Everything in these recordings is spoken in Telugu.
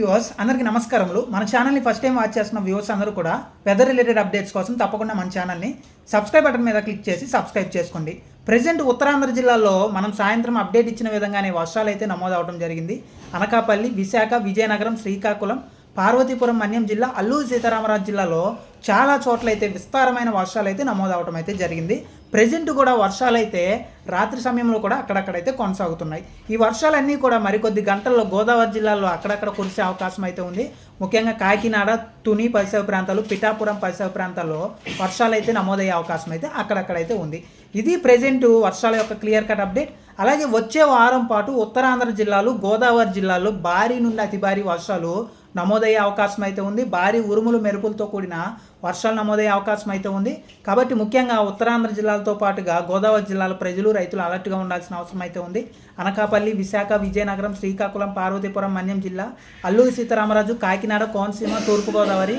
వ్యూవర్స్ అందరికీ నమస్కారములు. మన ఛానల్ని ఫస్ట్ టైం వాచ్ చేస్తున్న వ్యూవర్స్ అందరూ కూడా వెదర్ రిలేటెడ్ అప్డేట్స్ కోసం తప్పకుండా మన ఛానల్ని సబ్స్క్రైబ్ బటన్ మీద క్లిక్ చేసి సబ్స్క్రైబ్ చేసుకోండి. ప్రజెంట్ ఉత్తరాంధ్ర జిల్లాలో మనం సాయంత్రం అప్డేట్ ఇచ్చిన విధంగానే వర్షాలు అయితే నమోదు అవడం జరిగింది. అనకాపల్లి విశాఖ విజయనగరం శ్రీకాకుళం పార్వతీపురం మన్యం జిల్లా అల్లూరు సీతారామరాజు జిల్లాలో చాలా చోట్ల అయితే విస్తారమైన వర్షాలు అయితే నమోదు అయితే జరిగింది. ప్రజెంట్ కూడా వర్షాలు అయితే రాత్రి సమయంలో కూడా అక్కడక్కడైతే కొనసాగుతున్నాయి. ఈ వర్షాలన్నీ కూడా మరికొద్ది గంటల్లో గోదావరి జిల్లాలో అక్కడక్కడ కురిసే అవకాశం అయితే ఉంది. ముఖ్యంగా కాకినాడ తుని పరిసర ప్రాంతాలు పిఠాపురం పరిసర ప్రాంతాల్లో వర్షాలు అయితే నమోదయ్యే అవకాశం అయితే అక్కడక్కడైతే ఉంది. ఇది ప్రజెంట్ వర్షాల యొక్క క్లియర్ కట్ అప్డేట్ అలాగే వచ్చే వారం పాటు ఉత్తరాంధ్ర జిల్లాలు గోదావరి జిల్లాలో భారీ నుండి అతి భారీ వర్షాలు నమోదయ్యే అవకాశం అయితే ఉంది. భారీ ఉరుములు మెరుపులతో కూడిన వర్షాలు నమోదయ్యే అవకాశం అయితే ఉంది. కాబట్టి ముఖ్యంగా ఉత్తరాంధ్ర జిల్లాలతో పాటుగా గోదావరి జిల్లాల ప్రజలు రైతులు అలర్ట్గా ఉండాల్సిన అవసరం అయితే ఉంది. అనకాపల్లి విశాఖ విజయనగరం శ్రీకాకుళం పార్వతీపురం మన్యం జిల్లా అల్లూరి సీతారామరాజు కాకినాడ కోనసీమ తూర్పుగోదావరి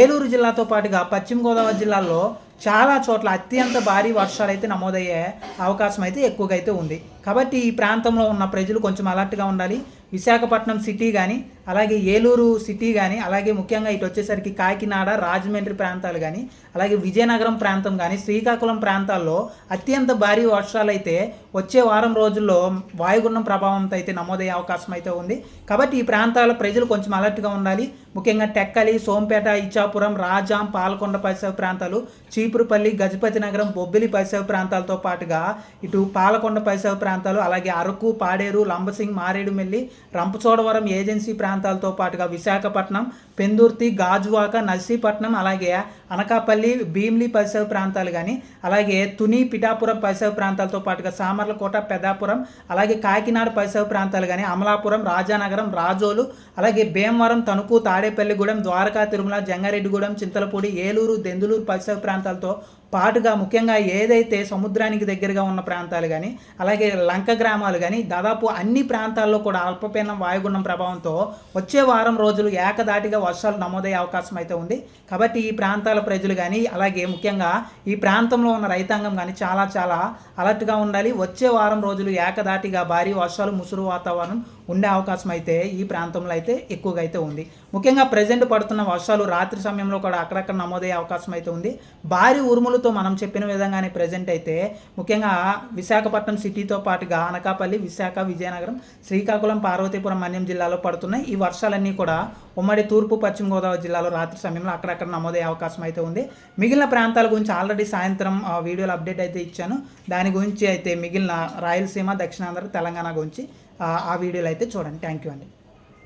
ఏలూరు జిల్లాతో పాటుగా పశ్చిమ గోదావరి జిల్లాలో చాలా చోట్ల అత్యంత భారీ వర్షాలు అయితే నమోదయ్యే అవకాశం అయితే ఎక్కువగా అయితే ఉంది. కాబట్టి ఈ ప్రాంతంలో ఉన్న ప్రజలు కొంచెం అలర్ట్గా ఉండాలి. విశాఖపట్నం సిటీ కానీ అలాగే ఏలూరు సిటీ కానీ అలాగే ముఖ్యంగా ఇటు వచ్చేసరికి కాకినాడ రాజమండ్రి ప్రాంతాలు కానీ అలాగే విజయనగరం ప్రాంతం కానీ శ్రీకాకుళం ప్రాంతాల్లో అత్యంత భారీ వర్షాలు అయితే వచ్చే వారం రోజుల్లో వాయుగుండం ప్రభావంతో అయితే నమోదయ్యే అవకాశం అయితే ఉంది. కాబట్టి ఈ ప్రాంతాల ప్రజలు కొంచెం అలర్ట్గా ఉండాలి. ముఖ్యంగా టెక్కలి సోంపేట ఇచ్చాపురం రాజాం పాలకొండ పరిసర ప్రాంతాలు చీపురుపల్లి గజపతి నగరం బొబ్బిలి పరిసర ప్రాంతాలతో పాటుగా ఇటు పాలకొండ పరిసర ప్రాంతాలు అలాగే అరకు పాడేరు లంబసింగ్ మారేడుమిల్లి రంపచోడవరం ఏజెన్సీ ప్రాంతాలతో పాటుగా విశాఖపట్నం పెందుర్తి గాజువాక నర్సీపట్నం అలాగే అనకాపల్లి భీమిలి పరిసర ప్రాంతాలు కానీ అలాగే తుని పిఠాపురం పరిసర ప్రాంతాలతో పాటుగా సామర్లకోట పెదాపురం అలాగే కాకినాడ పరిసర ప్రాంతాలు కానీ అమలాపురం రాజానగరం రాజోలు అలాగే భీమవరం తణుకు తాడేపల్లిగూడెం ద్వారకా తిరుమల జంగారెడ్డిగూడెం చింతలపూడి ఏలూరు దెందులూరు పరిసర ప్రాంతాలతో పాటుగా ముఖ్యంగా ఏదైతే సముద్రానికి దగ్గరగా ఉన్న ప్రాంతాలు కానీ అలాగే లంక గ్రామాలు కానీ దాదాపు అన్ని ప్రాంతాల్లో కూడా అల్పపీడనం వాయుగుండం ప్రభావంతో వచ్చే వారం రోజులు ఏకదాటిగా వర్షాలు నమోదయ్యే అవకాశం అయితే ఉంది. కాబట్టి ఈ ప్రాంతాల ప్రజలు కానీ అలాగే ముఖ్యంగా ఈ ప్రాంతంలో ఉన్న రైతాంగం కానీ చాలా చాలా అలర్ట్గా ఉండాలి. వచ్చే వారం రోజులు ఏకదాటిగా భారీ వర్షాలు ముసురు వాతావరణం ఉండే అవకాశం అయితే ఈ ప్రాంతంలో అయితే ఎక్కువగా అయితే ఉంది. ముఖ్యంగా ప్రజెంట్ పడుతున్న వర్షాలు రాత్రి సమయంలో కూడా అక్కడక్కడ నమోదయ్యే అవకాశం అయితే ఉంది. భారీ ఉరుములు ఉరుములతో మనం చెప్పిన విధంగానే ప్రజెంట్ అయితే ముఖ్యంగా విశాఖపట్నం సిటీతో పాటుగా అనకాపల్లి విశాఖ విజయనగరం శ్రీకాకుళం పార్వతీపురం మన్యం జిల్లాలో పడుతున్నాయి. ఈ వర్షాలన్నీ కూడా ఉమ్మడి తూర్పు పశ్చిమ గోదావరి జిల్లాలో రాత్రి సమయంలో అక్కడక్కడ నమోదయ్యే అవకాశం అయితే ఉంది. మిగిలిన ప్రాంతాల గురించి ఆల్రెడీ సాయంత్రం వీడియోలో అప్డేట్ అయితే ఇచ్చాను. దాని గురించి అయితే మిగిలిన రాయలసీమ దక్షిణాంధ్ర తెలంగాణ గురించి ఆ, ఆ వీడియోలు అయితే చూడండి. థ్యాంక్ యూ అండి.